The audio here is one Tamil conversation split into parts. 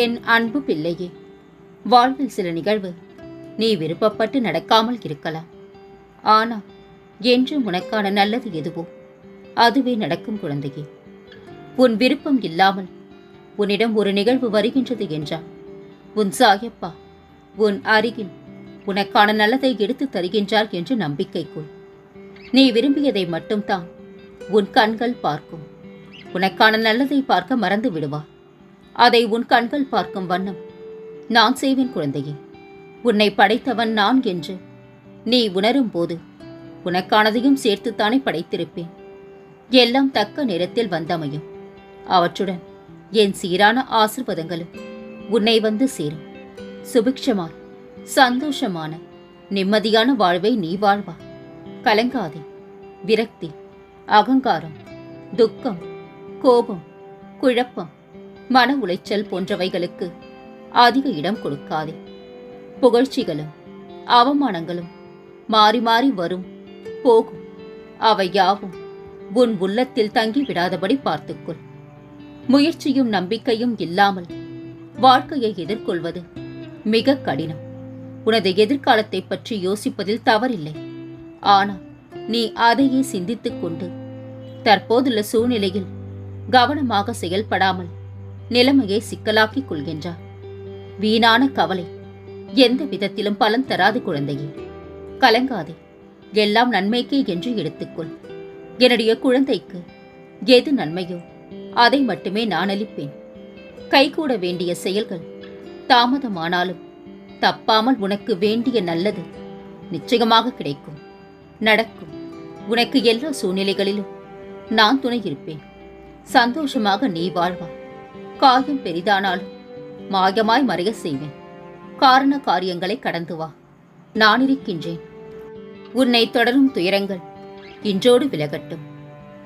என் அன்பு பிள்ளையே வாழ்வில் சில நிகழ்வு நீ விருப்பப்பட்டு நடக்காமல் இருக்கலாம். ஆனால் என்று உனக்கான நல்லது எதுவோ அதுவே நடக்கும் குழந்தையே. உன் விருப்பம் இல்லாமல் உன்னிடம் ஒரு நிகழ்வு வருகின்றது என்றால் உன் சாயப்பா உன் அருகில் உனக்கான நல்லதை எடுத்துத் தருகின்றார் என்று நம்பிக்கை கொள். நீ விரும்பியதை மட்டும்தான் உன் கண்கள் பார்க்கும். உனக்கான நல்லதை பார்க்க மறந்து விடுவார் அதை உன் கண்கள் பார்க்கும் வண்ணம். நான் செய்வேன் குழந்தையே உன்னை படைத்தவன் நான் என்று நீ உணரும் போது உனக்கானதையும் சேர்த்துத்தானே படைத்திருப்பேன். எல்லாம் தக்க நேரத்தில் வந்தமையும். அவற்றுடன் என் சீரான ஆசிர்வாதங்களும் உன்னை வந்து சேரும். சுபிக்ஷமாய் சந்தோஷமான நிம்மதியான வாழ்வை நீ வாழ்வா. கலங்காதே விரக்தி அகங்காரம் துக்கம் கோபம் குழப்பம் மன உளைச்சல் போன்றவைகளுக்கு அதிக இடம் கொடுக்காதே. புகழ்ச்சிகளும் அவமானங்களும் மாறி மாறி வரும் போகும். அவை யாவும் உன் உள்ளத்தில் தங்கி விடாதபடி பார்த்துக்கொள். முயற்சியும் நம்பிக்கையும் இல்லாமல் வாழ்க்கையை எதிர்கொள்வது மிக கடினம். உனது எதிர்காலத்தை பற்றி யோசிப்பதில் தவறில்லை. ஆனால் நீ அதையே சிந்தித்துக் கொண்டு தற்போதுள்ள சூழ்நிலையில் கவனமாக செயல்படாமல் நிலைமையை சிக்கலாக்கிக் கொள்கின்றார். வீணான கவலை. எந்த விதத்திலும் பலன் தராது குழந்தையே. கலங்காதே. எல்லாம் நன்மைக்கே என்று எடுத்துக்கொள். என்னுடைய குழந்தைக்கு எது நன்மையோ அதை மட்டுமே நான் அளிப்பேன். கைகூட வேண்டிய செயல்கள் தாமதமானாலும் தப்பாமல் உனக்கு வேண்டிய நல்லது நிச்சயமாக கிடைக்கும். நடக்கும். உனக்கு எல்லா சூழ்நிலைகளிலும் நான் துணை இருப்பேன். சந்தோஷமாக நீ வாழ்வாய் காயம் பெரிதானாலும் மாயமாய் மறைய செய்வேன். காரண காரியங்களை கடந்து வா. நான் இருக்கின்றேன் உன்னை தொடரும் துயரங்கள் இன்றோடு விலகட்டும்.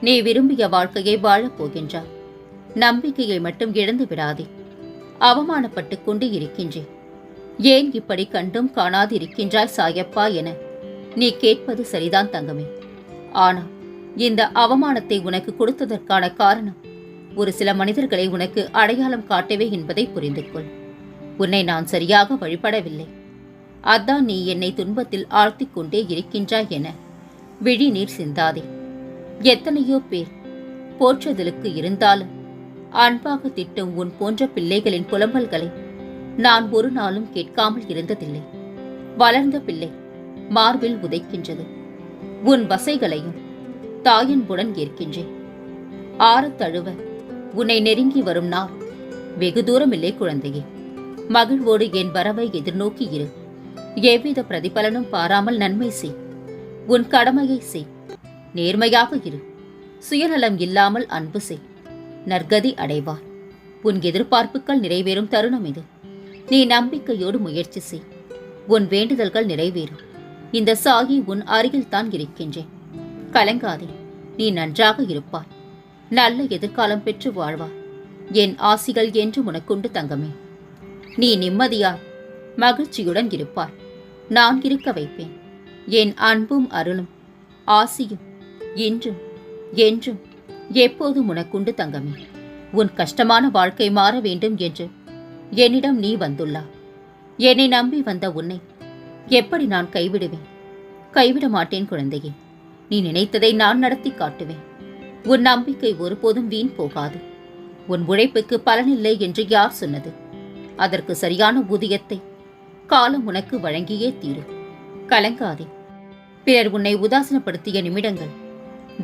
நீ விரும்பிய வாழ்க்கையை வாழப் போகின்றாய். நம்பிக்கையை மட்டும் இழந்து விடாதே. அவமானப்பட்டு கொண்டு இருக்கின்றேன். ஏன் இப்படி கண்டும் காணாது இருக்கின்றாய் சாயப்பா என நீ கேட்பது சரிதான் தங்கமே. ஆனால் இந்த அவமானத்தை உனக்கு கொடுத்ததற்கான காரணம் ஒரு சில மனிதர்களை உனக்கு அடையாளம் காட்டவே என்பதை புரிந்து கொள் உன்னை நான் சரியாக வழிபடவில்லை. அதான் நீ என்னை துன்பத்தில் ஆழ்த்திக் கொண்டே இருக்கின்றாய் என விழி நீர் சிந்தாதே. எத்தனையோ பேர் போற்றுதலுக்கு இருந்தாலும் அன்பாக திட்டும் உன் போன்ற பிள்ளைகளின் புலம்பல்களை நான் ஒரு நாளும் கேட்காமல் இருந்ததில்லை. வளர்ந்த பிள்ளை மார்பில் உதைக்கின்றது. உன் வசைகளையும் தாயன்புடன் ஏற்கின்றேன். ஆற தழுவ உன்னை நெருங்கி வரும் நாள். வெகு தூரமில்லை குழந்தையே. மகிழ்வோடு என் வரவை எதிர்நோக்கி இரு. எவ்வித பிரதிபலனும் பாராமல் நன்மை செய். உன் கடமையை செய். நேர்மையாக இரு. சுயநலம் இல்லாமல் அன்பு செய். நற்கதி அடைவார் உன் எதிர்பார்ப்புகள் நிறைவேறும் தருணம் இது. நீ நம்பிக்கையோடு முயற்சி செய். உன் வேண்டுதல்கள் நிறைவேறும். இந்த சாகி உன் அருகில்தான் இருக்கின்றேன். கலங்காதே. நீ நன்றாக இருப்பாய். நல்ல எதிர்காலம் பெற்று வாழ்வாய் என் ஆசிகள் என்று உனக்குண்டு தங்கமே. நீ நிம்மதியாய் மகிழ்ச்சியுடன் இருப்பாய். நான் இருக்க வைப்பேன். என் அன்பும் அருளும் ஆசியும் இன்றும் என்றும் எப்போதும் உனக்குண்டு தங்கமே. உன் கஷ்டமான வாழ்க்கை மாற வேண்டும் என்று என்னிடம் நீ வந்துள்ளா. என்னை நம்பி வந்த உன்னை எப்படி நான் கைவிடுவேன்? கைவிட மாட்டேன் குழந்தையே. நீ நினைத்ததை நான் நடத்தி காட்டுவேன். உன் நம்பிக்கை ஒருபோதும் வீண் போகாது. உன் உழைப்புக்கு பலனில்லை என்று யார் சொன்னது? அதற்கு சரியான ஊதியத்தை காலம் உனக்கு வழங்கியே தீரும் கலங்காதே. பிறர் உன்னை உதாசனப்படுத்திய நிமிடங்கள்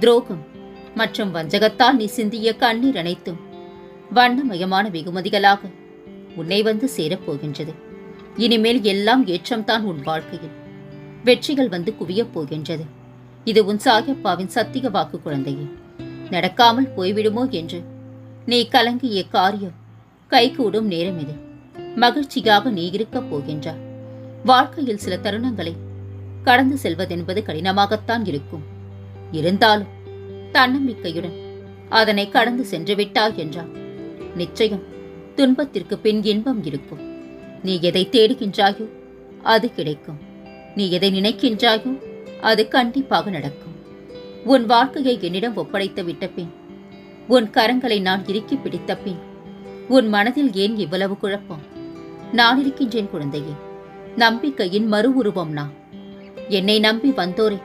துரோகம் மற்றும் வஞ்சகத்தால் நீ சிந்திய கண்ணீர் அனைத்தும் வண்ணமயமான வெகுமதிகளாக உன்னை வந்து சேரப்போகின்றது. இனிமேல் எல்லாம் ஏற்றம்தான் உன் வாழ்க்கையில். வெற்றிகள் வந்து குவியப் போகின்றது. இது உன் சாயப்பாவின் சத்திய வாக்கு குழந்தையே. நடக்காமல் போய்விடுமோ என்று. நீ கலங்கிய காரியம். கைகூடும் நேரம் இது. மகிழ்ச்சியாக நீ இருக்கப் போகின்றாய் வாழ்க்கையில் சில தருணங்களை கடந்து செல்வதென்பது கடினமாகத்தான் இருக்கும். இருந்தாலும் தன்னம்பிக்கையுடன் அதனை கடந்து சென்று விட்டாய் என்றால் நிச்சயம் துன்பத்திற்கு பின் இன்பம் இருக்கும். நீ எதை தேடுகின்றாயோ அது கிடைக்கும். நீ எதை நினைக்கின்றாயோ அது கண்டிப்பாக நடக்கும். உன் வாழ்க்கையை என்னிடம் ஒப்படைத்து விட்ட பின் உன் கரங்களை நான் இறுக்கி பிடித்த பின் உன் மனதில் ஏன் இவ்வளவு குழப்பம்? நான் இருக்கின்றேன் குழந்தையே நம்பிக்கையின் மறு உருவம் நான். என்னை நம்பி வந்தோரே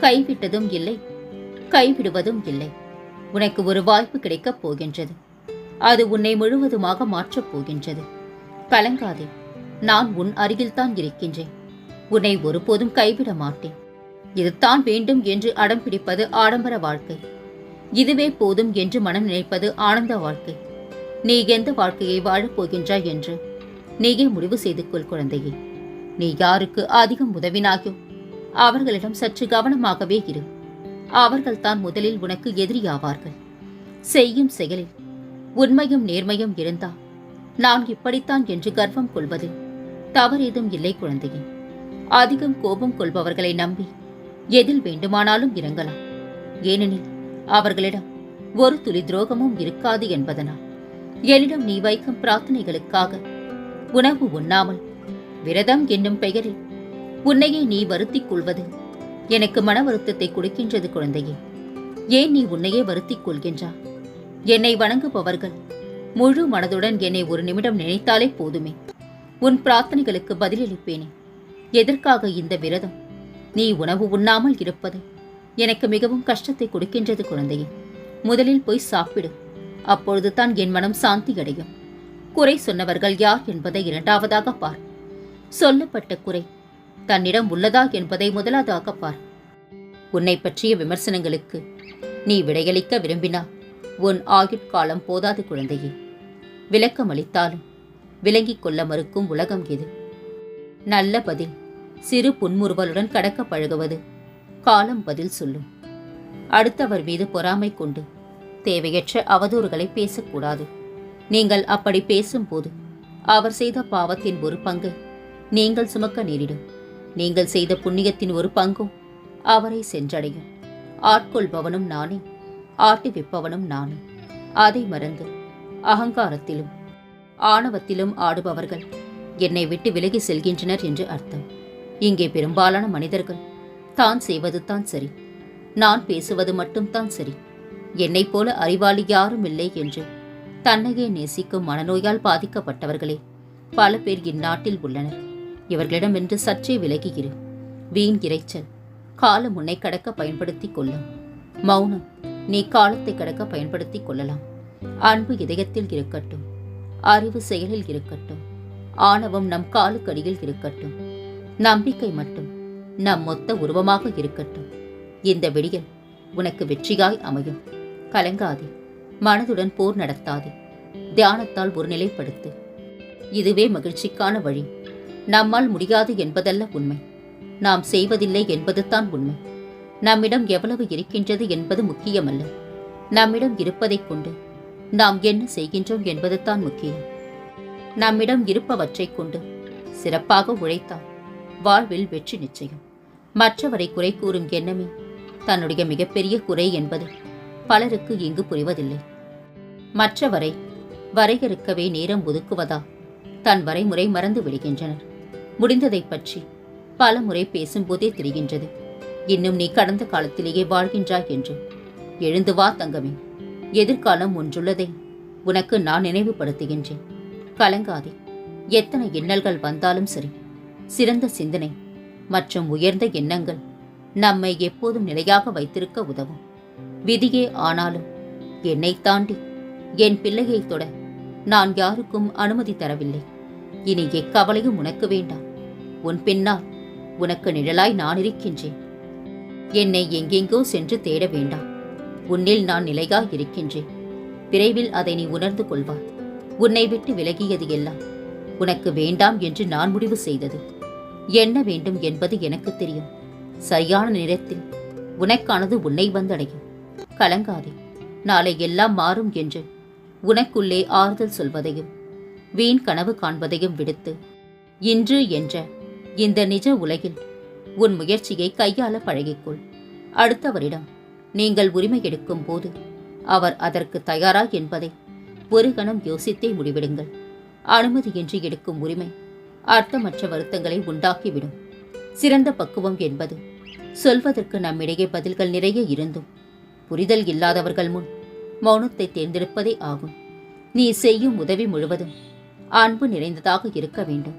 கைவிட்டதும் இல்லை கைவிடுவதும் இல்லை. உனக்கு ஒரு வாய்ப்பு கிடைக்கப் போகின்றது. அது உன்னை முழுவதுமாக மாற்றப் போகின்றது. கலங்காதே நான் உன் அருகில்தான் இருக்கின்றேன். உன்னை ஒருபோதும் கைவிட மாட்டேன். இதுதான் வேண்டும் என்று அடம் பிடிப்பது ஆடம்பர வாழ்க்கை. இதுவே போதும் என்று மனம் நினைப்பது ஆனந்த வாழ்க்கை. நீ எந்த வாழ்க்கையை வாழப் போகின்றாய் என்று நீயே முடிவு செய்து கொள் குழந்தையே. நீ யாருக்கு அதிகம் உதவினாயோ அவர்களிடம் சற்று கவனமாகவே இரு. அவர்கள் தான் முதலில் உனக்கு எதிரியாவார்கள். செய்யும் செயலில் உண்மையும் நேர்மையும் இருந்தா நான் இப்படித்தான் என்று கர்வம் கொள்வது தவறேதும் இல்லை குழந்தையே. அதிகம் கோபம் கொள்பவர்களை நம்பி எதில் வேண்டுமானாலும் இறங்கலாம். ஏனெனில் அவர்களிடம் ஒரு துளி துரோகமும் இருக்காது என்பதனால். என்னிடம் நீ வைக்கும் பிரார்த்தனைகளுக்காக உணவு உண்ணாமல் விரதம் என்னும் பெயரில் உன்னையே நீ வருத்திக் கொள்வது எனக்கு மன வருத்தத்தை கொடுக்கின்றது குழந்தையே. ஏன் நீ உன்னையே வருத்திக் கொள்கின்றா? என்னை வணங்குபவர்கள் முழு மனதுடன் என்னை ஒரு நிமிடம் நினைத்தாலே போதுமே. உன் பிரார்த்தனைகளுக்கு பதிலளிப்பேனே. எதற்காக இந்த விரதம்? நீ உணவு உண்ணாமல் இருப்பது எனக்கு மிகவும் கஷ்டத்தை கொடுக்கின்றது குழந்தையே. முதலில் போய் சாப்பிடு. அப்பொழுது தான் என் மனம் சாந்தி அடையும் குறை சொன்னவர்கள் யார் என்பதை இரண்டாவதாக பார். சொல்லப்பட்ட குறை தன்னிடம் உள்ளதா என்பதை முதலாவதாக பார். உன்னை பற்றிய விமர்சனங்களுக்கு நீ விடையளிக்க விரும்பினா உன் ஆயுட்காலம் போதாது குழந்தையே. விளக்கம் அளித்தாலும் விளங்கிக் கொள்ள மறுக்கும் உலகம் இது நல்ல பதில். சிறு புன்முறுவலுடன் கடக்க பழகுவது. காலம் பதில் சொல்லும். அடுத்தவர் மீது பொறாமை கொண்டு தேவையற்ற அவதூறுகளை பேசக்கூடாது. நீங்கள் அப்படி பேசும்போது அவர் செய்த பாவத்தின் ஒரு பங்கு நீங்கள் சுமக்க நேரிடும். நீங்கள் செய்த புண்ணியத்தின் ஒரு பங்கும் அவரை சென்றடையும். ஆட்கொள்பவனும் நானே ஆட்டுவிப்பவனும் நானே. அதை மறந்து அகங்காரத்திலும் ஆணவத்திலும் ஆடுபவர்கள் என்னை விட்டு விலகி செல்கின்றனர் என்று அர்த்தம். இங்கே பெரும்பாலான மனிதர்கள். தான் செய்வது தான் சரி. நான் பேசுவது மட்டும்தான் சரி. என்னைப் போல அறிவாளி யாரும் இல்லை என்று தன்னையே நேசிக்கும் மனநோயால் பாதிக்கப்பட்டவர்களே பல பேர் இந்நாட்டில் உள்ளனர். இவர்களிடமிருந்து சற்றே விலகியிரு. வீண் இறைச்சல். காலம் உன்னை கடக்க பயன்படுத்திக் கொள்ளும். மௌனம். நீ காலத்தை கடக்க பயன்படுத்திக் கொள்ளலாம். அன்பு இதயத்தில் இருக்கட்டும். அறிவு செயலில் இருக்கட்டும். ஆணவம் நம் காலுக்கடியில் இருக்கட்டும். நம்பிக்கை மட்டும் நம் மொத்த உருவமாக இருக்கட்டும். இந்த விடியல் உனக்கு வெற்றியாய் அமையும். கலங்காதே மனதுடன் போர் நடத்தாதே தியானத்தால் ஒரு நிலைப்படுத்து இதுவே மகிழ்ச்சிக்கான வழி. நம்மால் முடியாது என்பதல்ல உண்மை. நாம் செய்வதில்லை என்பதுதான் உண்மை. நம்மிடம் எவ்வளவு இருக்கின்றது என்பது முக்கியமல்ல. நம்மிடம் இருப்பதைக் கொண்டு நாம் என்ன செய்கின்றோம் என்பதுதான் முக்கியம். நம்மிடம் இருப்பவற்றைக் கொண்டு சிறப்பாக உழைத்தான் வாழ்வில் வெற்றி நிச்சயம். மற்றவரை குறை கூறும் எண்ணமே தன்னுடைய மிகப்பெரிய குறை என்பது பலருக்கு இங்கு புரிவதில்லை. மற்றவரை வரையறுக்கவே நேரம் ஒதுக்குவதா தன் வரைமுறை மறந்து விடுகின்றனர். முடிந்ததைப் பற்றி பல முறை பேசும்போதே தெரிகின்றது. இன்னும் நீ கடந்த காலத்திலேயே வாழ்கின்றாய் என்று. எழுந்து வா தங்கமே. எதிர்காலம் ஒன்றுள்ளதை. உனக்கு நான் நினைவுபடுத்துகின்றேன். கலங்காதே. எத்தனை இன்னல்கள் வந்தாலும் சரி. சிறந்த சிந்தனை மற்றும் உயர்ந்த எண்ணங்கள் நம்மை எப்போதும் நிலையாக வைத்திருக்க உதவும். விதியே ஆனாலும் என்னை தாண்டி என் பிள்ளையை தொட நான் யாருக்கும் அனுமதி தரவில்லை. இனி எக்கவலையும் உனக்கு வேண்டாம். உன் பின்னால் உனக்கு நிழலாய் நான் இருக்கின்றேன். என்னை எங்கெங்கோ சென்று தேட வேண்டாம். உன்னில் நான் நிலையாக இருக்கின்றேன். விரைவில் அதை நீ உணர்ந்து கொள்வாய். உன்னை விட்டு விலகியது எல்லாம் உனக்கு வேண்டாம் என்று நான் முடிவு செய்தது. என்ன வேண்டும் என்பது எனக்கு தெரியும். சரியான நேரத்தில் உனக்கானது உன்னை வந்தடையும். கலங்காதே நாளை எல்லாம் மாறும் என்று உனக்குள்ளே ஆறுதல் சொல்வதையும் வீண் கனவு காண்பதையும் விடுத்து இன்று என்ற இந்த நிஜ உலகில் உன் முயற்சியை கையாள பழகிக்கொள். அடுத்தவரிடம் நீங்கள் உரிமை எடுக்கும் போது அவர் அதற்கு தயாரா என்பதை ஒரு கணம் யோசித்தே முடிவிடுங்கள். அனுமதியின்றி எடுக்கும் உரிமை அர்த்தமற்ற வருத்தங்களை உண்டாக்கிவிடும். சிறந்த பக்குவம் என்பது சொல்வதற்கு நம்மிடையே பதில்கள் நிறைய இருந்தும் புரிதல் இல்லாதவர்கள் முன் மௌனத்தை தேர்ந்தெடுப்பதே ஆகும். நீ செய்யும் உதவி முழுவதும் அன்பு நிறைந்ததாக இருக்க வேண்டும்.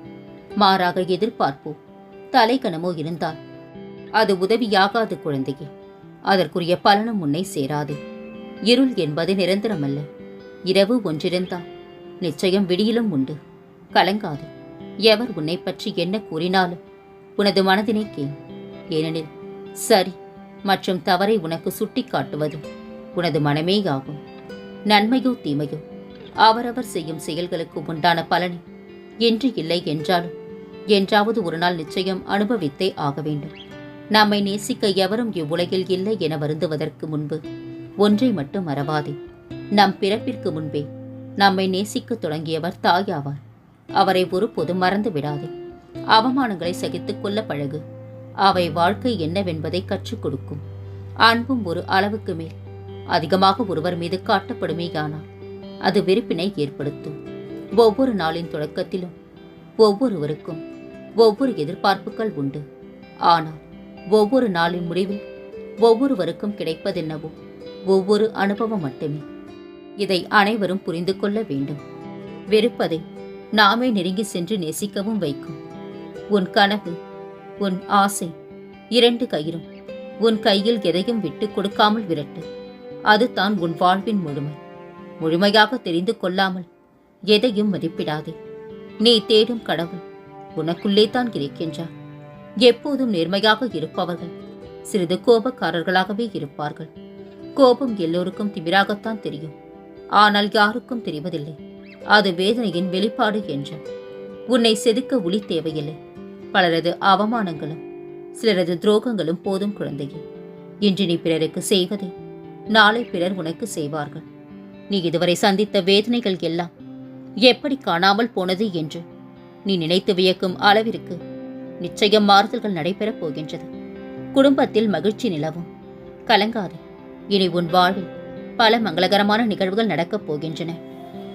மாறாக எதிர்பார்ப்போ தலைக்கணமோ இருந்தால் அது உதவியாகாது குழந்தையே. அதற்குரிய பலனும் உன்னை சேராது. இருள் என்பது நிரந்தரமல்ல. இரவு ஒன்றிருந்தால் நிச்சயம் விடியிலும் உண்டு. கலங்காது. எவர் உன்னை பற்றி என்ன கூறினாலும் உனது மனதினை கேள். ஏனெனில் சரி மற்றும் தவறை உனக்கு சுட்டிக்காட்டுவது உனது மனமேயாகும். நன்மையோ தீமையோ அவரவர் செய்யும் செயல்களுக்கு உண்டான பலனை. என்று இல்லை என்றாலும் என்றாவது ஒரு நாள் நிச்சயம் அனுபவித்தே ஆக வேண்டும். நம்மை நேசிக்க எவரும் இவ்வுலகில் இல்லை என வருந்துவதற்கு முன்பு ஒன்றை மட்டும் மறவாதே. நம் பிறப்பிற்கு முன்பே நம்மை நேசிக்கத் தொடங்கியவர் தாயாவார். அவரை ஒருபோதும் மறந்து விடாதே அவமானங்களை சகித்துக் கொள்ள பழகு. அவை வாழ்க்கை என்னவென்பதை கற்றுக் கொடுக்கும். அன்பும் ஒரு அளவுக்கு மேல். அதிகமாக ஒருவர் மீது காட்டப்படுமேயானால் அது வெறுப்பினை ஏற்படுத்தும். ஒவ்வொரு நாளின் தொடக்கத்திலும் ஒவ்வொருவருக்கும் ஒவ்வொரு எதிர்பார்ப்புகள் உண்டு. ஆனால் ஒவ்வொரு நாளின் முடிவில் ஒவ்வொருவருக்கும் கிடைப்பதென்னவோ? ஒவ்வொரு அனுபவம் மட்டுமே. இதை அனைவரும் புரிந்து கொள்ள வேண்டும். வெறுப்பதை நாமே நெருங்கி சென்று நேசிக்கவும் வைக்கும். உன் கனவு உன் ஆசை இரண்டு கயிறும். உன் கையில் எதையும் விட்டு கொடுக்காமல் விரட்டு. அதுதான் உன் வாழ்வின் முழுமை. முழுமையாக தெரிந்து கொள்ளாமல் எதையும் மதிப்பிடாதே. நீ தேடும் கடவுள் உனக்குள்ளே தான் இருக்கின்றார். எப்போதும் நேர்மையாக இருப்பவர்கள் சிறிது கோபக்காரர்களாகவே இருப்பார்கள். கோபம் எல்லோருக்கும் திமிராகத்தான் தெரியும். ஆனால் யாருக்கும் தெரிவதில்லை. அது வேதனையின் வெளிப்பாடு என்று. உன்னை செதுக்க ஒளி தேவையில்லை. பலரது அவமானங்களும் சிலரது துரோகங்களும் போதும் குழந்தையே. இன்று நீ பிறருக்கு செய்வதை நாளை பிறர் உனக்கு செய்வார்கள். நீ இதுவரை சந்தித்த வேதனைகள் எல்லாம் எப்படி காணாமல் போனது என்று நீ நினைத்து வியக்கும் அளவிற்கு நிச்சயம் மாறுதல்கள் நடைபெறப் போகின்றது. குடும்பத்தில் மகிழ்ச்சி நிலவும். கலங்காதே. இனி உன் வாழ்வில் பல மங்களகரமான நிகழ்வுகள் நடக்கப் போகின்றன.